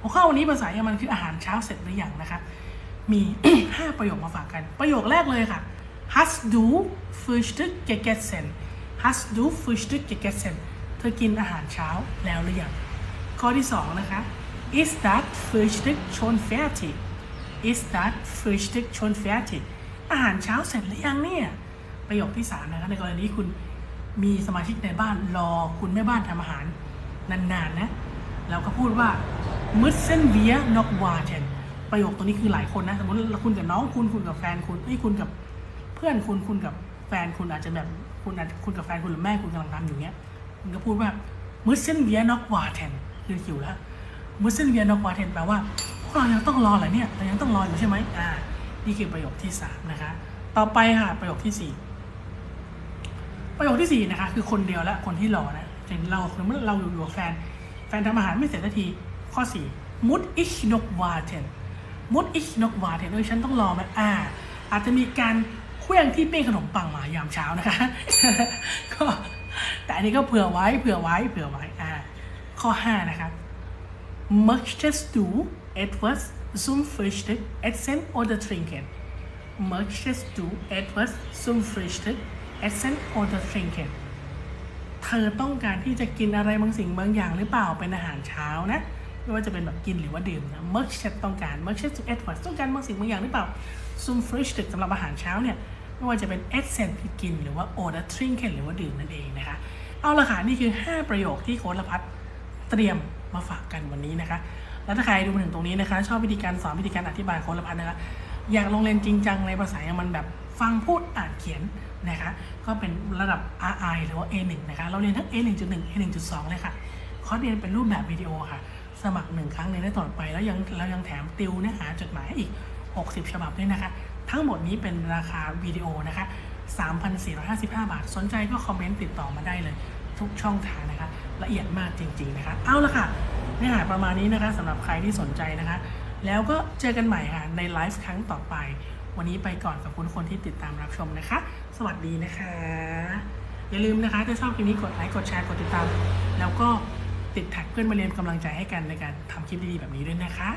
หัวข้อวันนี้ภาษาเยอรมันคืออาหารเช้าเสร็จหรือยังนะคะ มี 5 ประโยคมาฝากกัน ประโยคแรกเลยค่ะ Hast du Frühstück gegessen Hast du Frühstück gegessen เธอกินอาหารเช้าแล้วหรือยัง ข้อที่ 2 นะคะ Ist das Frühstück schon fertig Ist das Frühstück schon fertig อาหารเช้าเสร็จหรือยังเนี่ย ประโยคที่ 3 นะคะ ในกรณีคุณมีสมาชิกในบ้านรอคุณแม่บ้านทำอาหารนานๆนะ เราก็พูดว่า müssen wir noch warten ประโยคตัวนี้คือหลายคนนะ สมมติคุณกับน้องคุณคุณกับแฟนคุณเอ้ยคุณกับเพื่อนคุณคุณกับแฟนคุณอาจจะแบบคุณอาจคุณกับแฟนคุณหรือแม่คุณกำลังทำอยู่เนี้ยคุณก็พูดว่า müssen wir noch warten คือหิวแล้ว müssen wir noch warten แปลว่าพวกเรายังต้องรอเหรอเนี่ยเรายังต้องรออยู่ใช่ไหมอ่านี่คือประโยคที่สามนะคะ ต่อไปค่ะประโยคที่สี่ประโยคที่สี่นะคะคือคนเดียวและคนที่รอนะเช่นเราสมมติเราอยู่อยู่กับแฟน แฟนทำอาหารไม่เสร็จสักที ข้อสี่ mut ich noch warten mut ich noch warten เอ้ยฉันต้องรอไหมอ่า อาจจะมีการเคลื่องที่เป้งขนมปังมายามเช้านะคะก็แต่อันนี้ก็เผื่อไว้เผื่อไว้เผื่อไว้อ่าข้อห้านะครับ möchtest du etwas zum Frühstück essen oder trinken möchtest du etwas zum Frühstück essen oder trinken เธอต้องการที่จะกินอะไรบางสิ่งบางอย่างหรือเปล่าเป็นอาหารเช้านะ ไม่ว่าจะเป็นแบบกินหรือว่าดื่มนะ möchtest ต้องการ möchtest du etwas ต้องการบางสิ่งบางอย่างหรือเปล่า zum Frühstück สำหรับอาหารเช้าเนี่ยไม่ว่าจะเป็น essen คือกินหรือว่า oder trinken หรือว่าดื่มนั่นเองนะคะเอาละค่ะนี่คือ 5 ประโยคที่โค้ดละพัฒเตรียมมาฝากกันวันนี้นะคะ แล้วถ้าใครดูมาถึงตรงนี้นะคะ ชอบวิธีการสอนวิธีการอธิบายโค้ดละพัฒน์นะคะอยากลงเรียนจริงจังในภาษาเยอรมันแบบฟังพูดอ่านเขียนนะคะก็เป็นระดับ RI หรือว่า A1 นะคะเราเรียนทั้ง A1.1 A1.2 เลยค่ะคอร์สเรียนเป็นรูปแบบวิดีโอค่ะ สมัครหนึ่งครั้งเรียนได้ตลอดไป แล้วยังเรายังแถมติวเนื้อหาจดหมายให้อีก 60 ฉบับด้วยนะคะ ทั้งหมดนี้เป็นราคาวิดีโอนะคะ 3,455 บาท สนใจก็คอมเมนต์ติดต่อมาได้เลย ทุกช่องทางนะคะ ละเอียดมากจริง ๆนะคะ เอาละค่ะเนื้อหาประมาณนี้นะคะสำหรับใครที่สนใจนะคะ แล้วก็เจอกันใหม่ค่ะในไลฟ์ครั้งต่อไป วันนี้ไปก่อนกับคุณคนที่ติดตามรับชมนะคะ สวัสดีนะคะ อย่าลืมนะคะถ้าชอบคลิปนี้กดไลค์กดแชร์กดติดตาม แล้วก็ ติดแท็กเพื่อนมาเรียนกำลังใจให้กันในการทำคลิปดีๆแบบนี้ด้วยนะคะ